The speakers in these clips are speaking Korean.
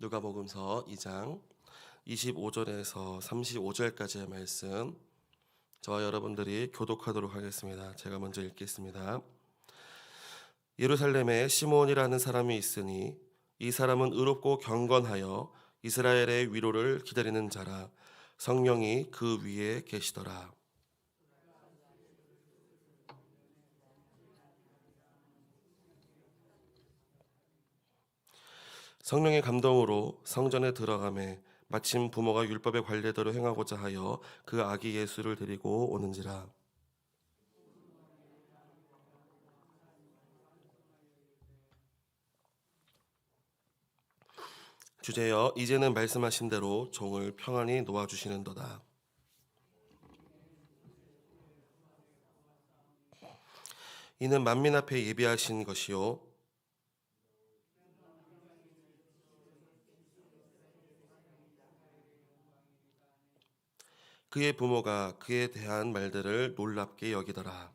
누가복음서 2장 25절에서 35절까지의 말씀 저와 여러분들이 교독하도록 하겠습니다. 제가 먼저 읽겠습니다. 예루살렘에 시몬이라는 사람이 있으니 이 사람은 의롭고 경건하여 이스라엘의 위로를 기다리는 자라 성령이 그 위에 계시더라. 성령의 감동으로 성전에 들어가매 마침 부모가 율법의 관례대로 행하고자 하여 그 아기 예수를 데리고 오는지라. 주제여 이제는 말씀하신 대로 종을 평안히 놓아 주시는도다. 이는 만민 앞에 예비하신 것이요 그의 부모가 그에 대한 말들을 놀랍게 여기더라.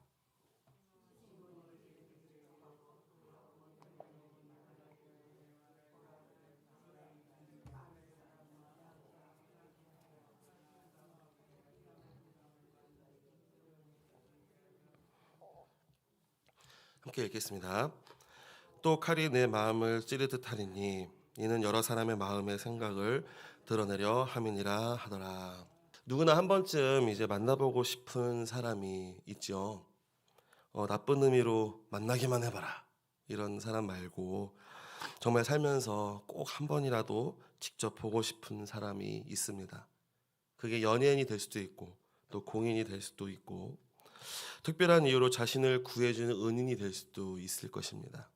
함께 읽겠습니다. 또 칼이 내 마음을 찌르듯 하리니 이는 여러 사람의 마음의 생각을 드러내려 함이니라 하더라. 누구나 한 번쯤 이제 만나보고 싶은 사람이 있죠. 어, 나쁜 의미로 만나기만 해봐라. 이런 사람 말고 정말 살면서 꼭 한 번이라도 직접 보고 싶은 사람이 있습니다. 그게 연예인이 될 수도 있고 또 공인이 될 수도 있고 특별한 이유로 자신을 구해주는 은인이 될 수도 있을 것입니다.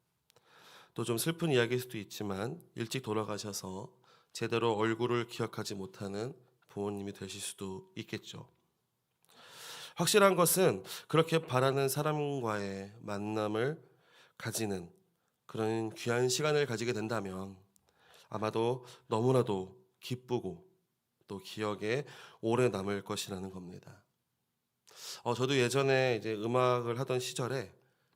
또 좀 슬픈 이야기일 수도 있지만 일찍 돌아가셔서 제대로 얼굴을 기억하지 못하는 부모님이 되실 수도 있겠죠. 확실한 것은 그렇게 바라는 사람과의 만남을 가지는 그런 귀한 시간을 가지게 된다면 아마도 너무나도 기쁘고 또 기억에 오래 남을 것이라는 겁니다. 어, 저도 예전에 이제 음악을 하던 시절에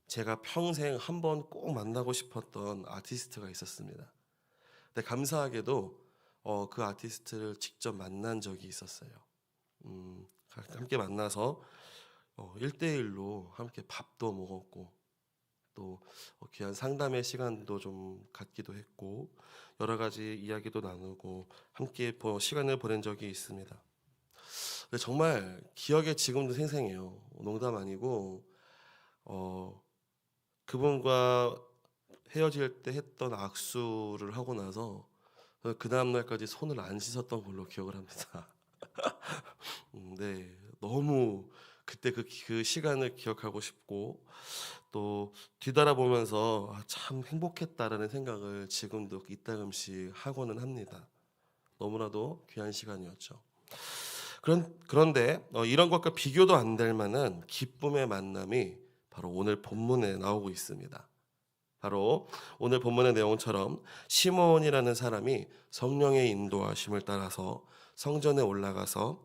제가 평생 한 번 꼭 만나고 싶었던 아티스트가 있었습니다. 근데 감사하게도 어, 그 아티스트를 직접 만난 적이 있었어요. 음, 함께 만나서 어, 1대1로 함께 밥도 먹었고 또 어, 귀한 상담의 시간도 좀 갖기도 했고 여러 가지 이야기도 나누고 함께 보- 시간을 보낸 적이 있습니다. 정말 기억에 지금도 생생해요. 농담 아니고 어, 그분과 헤어질 때 했던 악수를 하고 나서 그 다음 날까지 손을 안 씻었던 걸로 기억을 합니다. 음, 네, 너무 그때 그, 그 시간을 기억하고 싶고 또 뒤돌아보면서 아, 참 행복했다라는 생각을 지금도 이따금씩 하고는 합니다. 너무나도 귀한 시간이었죠. 그런 그런데 어, 이런 것과 비교도 안 될 만한 기쁨의 만남이 바로 오늘 본문에 나오고 있습니다. 바로 오늘 본문의 내용처럼 시몬이라는 사람이 성령의 인도하심을 따라서 성전에 올라가서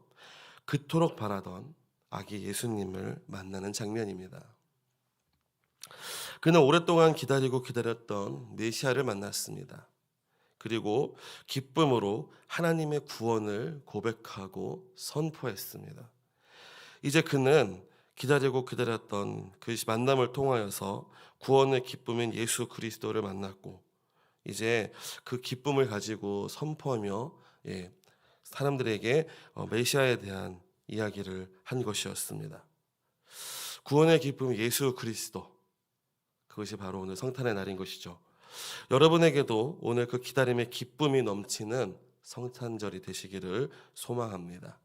그토록 바라던 아기 예수님을 만나는 장면입니다. 그는 오랫동안 기다리고 기다렸던 메시아를 만났습니다. 그리고 기쁨으로 하나님의 구원을 고백하고 선포했습니다. 이제 그는 기다리고 기다렸던 그 만남을 통하여서 구원의 기쁨인 예수 그리스도를 만났고 이제 그 기쁨을 가지고 선포하며 예, 사람들에게 어, 메시아에 대한 이야기를 한 것이었습니다. 구원의 기쁨 예수 그리스도 그것이 바로 오늘 성탄의 날인 것이죠. 여러분에게도 오늘 그 기다림의 기쁨이 넘치는 성탄절이 되시기를 소망합니다.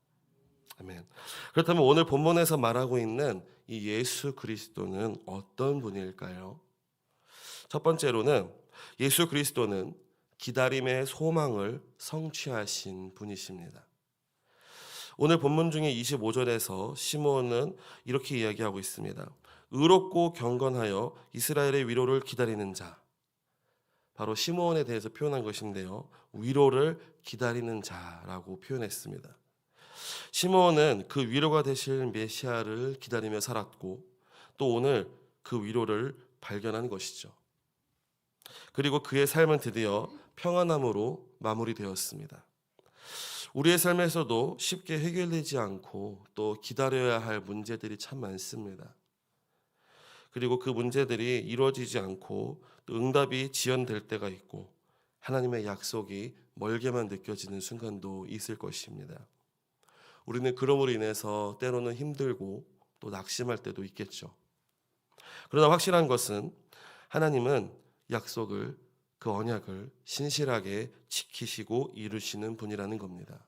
아멘. 그렇다면 오늘 본문에서 말하고 있는 이 예수 그리스도는 어떤 분일까요? 첫 번째로는 예수 그리스도는 기다림의 소망을 성취하신 분이십니다. 오늘 본문 중에 25절에서 시몬은 이렇게 이야기하고 있습니다. 의롭고 경건하여 이스라엘의 위로를 기다리는 자. 바로 시몬에 대해서 표현한 것인데요. 위로를 기다리는 자라고 표현했습니다. 시몬은 그 위로가 되실 메시아를 기다리며 살았고 또 오늘 그 위로를 발견한 것이죠. 그리고 그의 삶은 드디어 평안함으로 마무리되었습니다. 우리의 삶에서도 쉽게 해결되지 않고 또 기다려야 할 문제들이 참 많습니다. 그리고 그 문제들이 이루어지지 않고 또 응답이 지연될 때가 있고 하나님의 약속이 멀게만 느껴지는 순간도 있을 것입니다. 우리는 그럼으로 인해서 때로는 힘들고 또 낙심할 때도 있겠죠. 그러나 확실한 것은 하나님은 약속을 그 언약을 신실하게 지키시고 이루시는 분이라는 겁니다.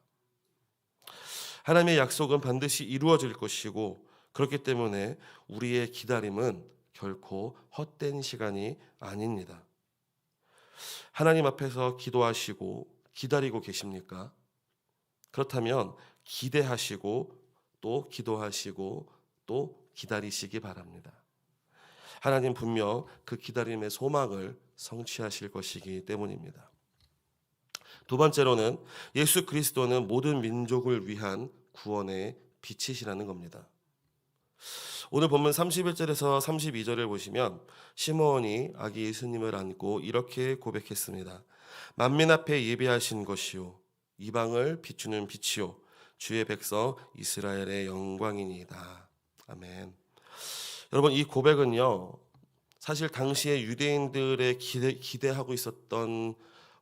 하나님의 약속은 반드시 이루어질 것이고 그렇기 때문에 우리의 기다림은 결코 헛된 시간이 아닙니다. 하나님 앞에서 기도하시고 기다리고 계십니까? 그렇다면 기대하시고 또 기도하시고 또 기다리시기 바랍니다. 하나님 분명 그 기다림의 소망을 성취하실 것이기 때문입니다. 두 번째로는 예수 그리스도는 모든 민족을 위한 구원의 빛이시라는 겁니다. 오늘 본문 31절에서 32절을 보시면 시므온이 아기 예수님을 안고 이렇게 고백했습니다. 만민 앞에 예비하신 것이요 이방을 비추는 빛이요 주의 백성 이스라엘의 영광이니이다. 아멘. 여러분 이 고백은요. 사실 당시에 유대인들의 기대, 기대하고 있었던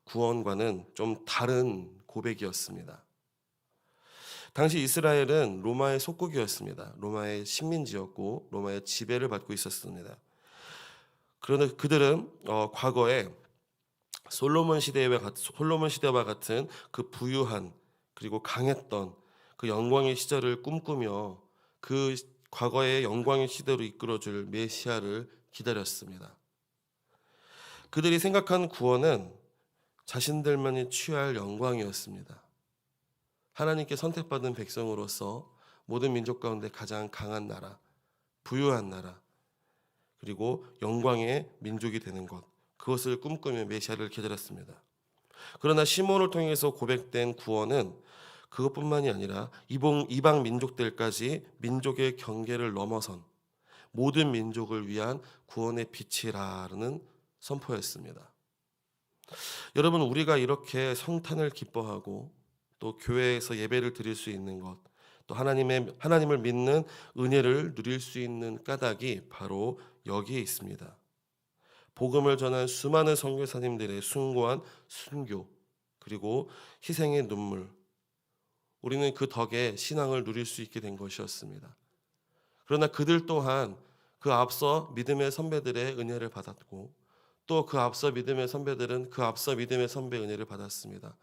구원과는 좀 다른 고백이었습니다. 당시 이스라엘은 로마의 속국이었습니다. 로마의 식민지였고 로마의 지배를 받고 있었습니다. 그러나 그들은 어, 과거에 솔로몬 시대와 같은 그 부유한 그리고 강했던 그 영광의 시절을 꿈꾸며 그 과거의 영광의 시대로 이끌어줄 메시아를 기다렸습니다. 그들이 생각한 구원은 자신들만이 취할 영광이었습니다. 하나님께 선택받은 백성으로서 모든 민족 가운데 가장 강한 나라, 부유한 나라, 그리고 영광의 민족이 되는 것, 그것을 꿈꾸며 메시아를 기다렸습니다. 그러나 시몬을 통해서 고백된 구원은 그것뿐만이 아니라 이방, 이방 민족들까지 민족의 경계를 넘어선 모든 민족을 위한 구원의 빛이라는 선포였습니다. 여러분 우리가 이렇게 성탄을 기뻐하고 또 교회에서 예배를 드릴 수 있는 것, 또 하나님의 하나님을 믿는 은혜를 누릴 수 있는 까닭이 바로 여기에 있습니다. 복음을 전한 수많은 선교사님들의 숭고한 순교 그리고 희생의 눈물 우리는 그 덕에 신앙을 누릴 수 있게 된 것이었습니다. 그러나 그들 또한 그 앞서 믿음의 선배들의 은혜를 받았고 또 그 앞서 믿음의 선배들은 그 앞서 믿음의 선배 은혜를 받았습니다.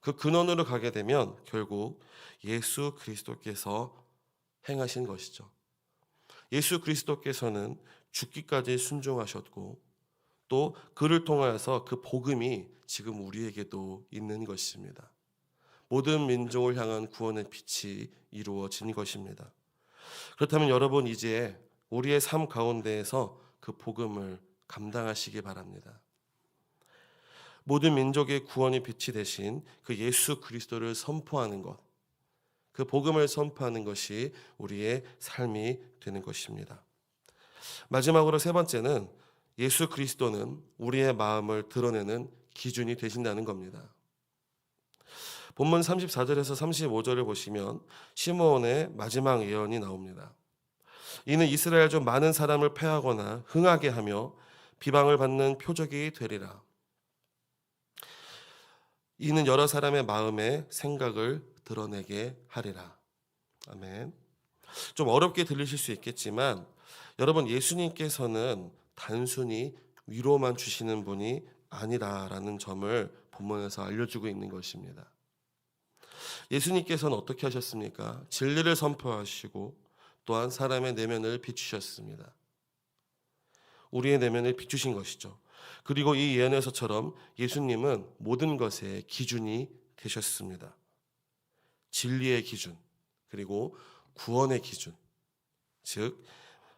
그 근원으로 가게 되면 결국 예수 그리스도께서 행하신 것이죠. 예수 그리스도께서는 죽기까지 순종하셨고 또 그를 통하여서 그 복음이 지금 우리에게도 있는 것입니다. 모든 민족을 향한 구원의 빛이 이루어진 것입니다. 그렇다면 여러분 이제 우리의 삶 가운데에서 그 복음을 감당하시기 바랍니다. 모든 민족의 구원의 빛이 되신 그 예수 그리스도를 선포하는 것, 그 복음을 선포하는 것이 우리의 삶이 되는 것입니다. 마지막으로 세 번째는 예수 그리스도는 우리의 마음을 드러내는 기준이 되신다는 겁니다. 본문 34절에서 35절을 보시면 시므온의 마지막 예언이 나옵니다. 이는 이스라엘 중 많은 사람을 패하거나 흥하게 하며 비방을 받는 표적이 되리라. 이는 여러 사람의 마음의 생각을 드러내게 하리라. 아멘. 좀 어렵게 들리실 수 있겠지만 여러분 예수님께서는 단순히 위로만 주시는 분이 아니라라는 점을 본문에서 알려주고 있는 것입니다. 예수님께서는 어떻게 하셨습니까? 진리를 선포하시고 또한 사람의 내면을 비추셨습니다. 우리의 내면을 비추신 것이죠. 그리고 이 예언에서처럼 예수님은 모든 것의 기준이 되셨습니다. 진리의 기준, 그리고 구원의 기준, 즉,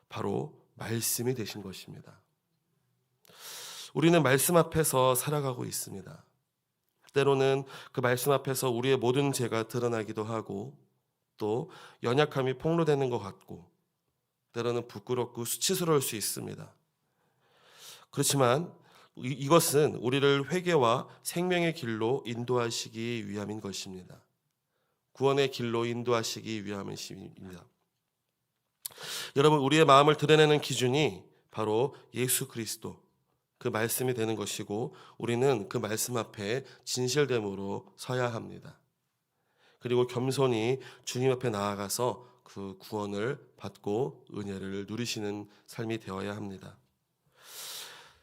바로 말씀이 되신 것입니다. 우리는 말씀 앞에서 살아가고 있습니다. 때로는 그 말씀 앞에서 우리의 모든 죄가 드러나기도 하고 또 연약함이 폭로되는 것 같고 때로는 부끄럽고 수치스러울 수 있습니다. 그렇지만 이- 이것은 우리를 회개와 생명의 길로 인도하시기 위함인 것입니다. 구원의 길로 인도하시기 위함입니다. 여러분 우리의 마음을 드러내는 기준이 바로 예수 그리스도 그 말씀이 되는 것이고 우리는 그 말씀 앞에 진실됨으로 서야 합니다. 그리고 겸손히 주님 앞에 나아가서 그 구원을 받고 은혜를 누리시는 삶이 되어야 합니다.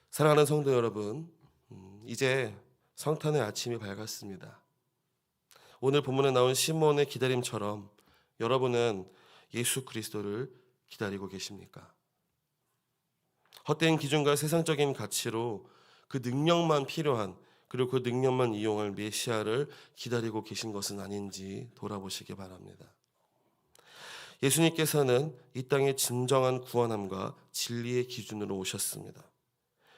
사랑하는 성도 여러분, 음, 이제 성탄의 아침이 밝았습니다. 오늘 본문에 나온 시몬의 기다림처럼 여러분은 예수 그리스도를 기다리고 계십니까? 헛된 기준과 세상적인 가치로 그 능력만 필요한 그리고 그 능력만 이용할 메시아를 기다리고 계신 것은 아닌지 돌아보시기 바랍니다. 예수님께서는 이 땅의 진정한 구원함과 진리의 기준으로 오셨습니다.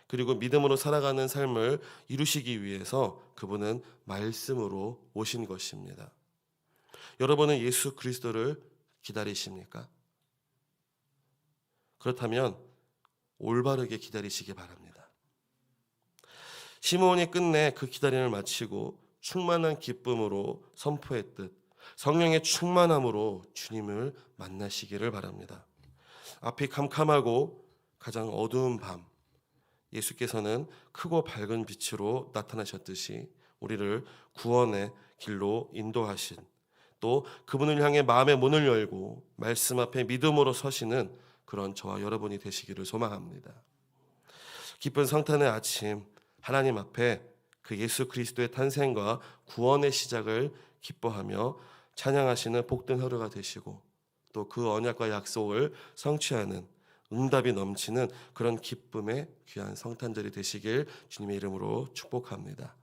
그리고 믿음으로 살아가는 삶을 이루시기 위해서 그분은 말씀으로 오신 것입니다. 여러분은 예수 그리스도를 기다리십니까? 그렇다면 올바르게 기다리시기 바랍니다. 시몬이 끝내 그 기다림을 마치고 충만한 기쁨으로 선포했듯 성령의 충만함으로 주님을 만나시기를 바랍니다. 앞이 캄캄하고 가장 어두운 밤 예수께서는 크고 밝은 빛으로 나타나셨듯이 우리를 구원의 길로 인도하신 또 그분을 향해 마음의 문을 열고 말씀 앞에 믿음으로 서시는 그런 저와 여러분이 되시기를 소망합니다. 기쁜 성탄의 아침 하나님 앞에 그 예수 그리스도의 탄생과 구원의 시작을 기뻐하며 찬양하시는 복된 하루가 되시고 또 그 언약과 약속을 성취하는 응답이 넘치는 그런 기쁨의 귀한 성탄절이 되시길 주님의 이름으로 축복합니다.